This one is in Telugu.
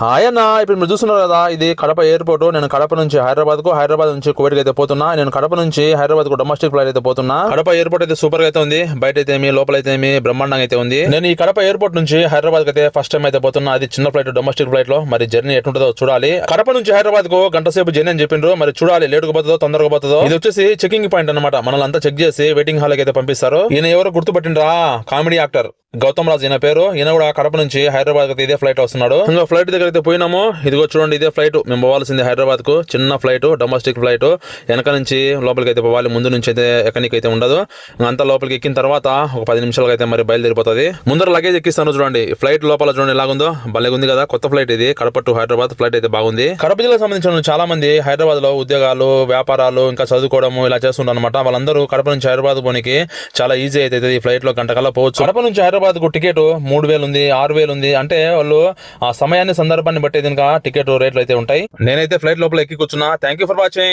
హాయ్ అన్న ఇప్పుడు మీరు చూస్తున్నారు కదా ఇది కడప ఎయిర్పోర్ట్. నేను కడప నుంచి హైదరాబాద్కు హైదరాబాద్ నుంచి కువైట్ అయితే పోతున్నా. నేను కడప నుంచి హైదరాబాద్కు డొమెస్టిక్ ఫ్లైట్ అయితే పోతున్నా. కడప ఎయిర్పోర్ట్ అయితే సూపర్గా అయితే ఉంది. బయట అయితే ఏమి లోపల అయితే ఏమి బ్రహ్మాండంగా అయితే ఉంది. నేను ఈ కడప ఎయిర్పోర్ట్ నుంచి హైదరాబాద్ అయితే ఫస్ట్ టైం అయితే పోతున్నా. అది చిన్న ఫ్లైట్ డొమెస్టిక్ ఫ్లైట్లో. మరి జర్నీ ఎటుంటుందో చూడాలి. కడప నుంచి హైదరాబాద్కు గంట సేపు జర్నీ అని చెప్పిండ్రు. మరి చూడాలి లేటుగా పోతుందో తొందరగా పోతుందో. ఇది వచ్చేసి చెకింగ్ పాయింట్ అనమాట మనల్ని అంతా చెక్ చేసి వెయిటింగ్ హాల్ అయితే పంపిస్తారు. ఈయన ఎవరు గుర్తుపట్టిండ్రా? కామెడీ యాక్టర్ గౌతమ్ రాజు ఈయన పేరు. ఈయన కూడా కడప నుంచి హైదరాబాద్ అయితే ఇదే ఫ్లైట్ వస్తున్నాడు. ఇంకా ఫ్లైట్ దగ్గర అయితే పోయినాము. ఇదిగో చూడండి ఇదే ఫ్లైట్ మేము పోవాల్సింది హైదరాబాద్కు చిన్న ఫ్లైట్ డొమెస్టిక్ ఫ్లైట్ వెనక నుంచి లోపలికి అయితే పోవాలి. ముందు నుంచి అయితే ఎక్కడికి అయితే ఉండదు అంతా లోపలికి ఎక్కిన తర్వాత ఒక పది నిమిషాలకు అయితే మరి బయలుదేరిపోతుంది. ముందర లగేజ్ ఎక్కిస్తాను చూడండి. ఫ్లైట్ లోపల చూడండి ఎలాగుందో. భలే ఉంది కదా. కొత్త ఫ్లైట్ ఇది. కడప టు హైదరాబాద్ ఫ్లైట్ అయితే బాగుంది. కడప జిల్లాకు సంబంధించిన చాలా మంది హైదరాబాద్లో ఉద్యోగాలు వ్యాపారాలు ఇంకా చదువుకోవడము ఇలా చేస్తుంటారు అనమాట వాళ్ళందరూ కడప నుంచి హైదరాబాద్ పోనీకి చాలా ఈజీ అయితే ఈ ఫ్లైట్లో గంట పోవచ్చు. కడప నుంచి హైదరాబాద్ కు టికెట్ మూడు వేలు ఉంది ఆరు వేలు ఉంది. అంటే వాళ్ళు ఆ సమయాన్ని సందర్భాన్ని బట్టి దీనికి టికెట్ రేట్లు అయితే ఉంటాయి. నేనైతే ఫ్లైట్ లోపల ఎక్కి కూర్చున్నా. Thank you for watching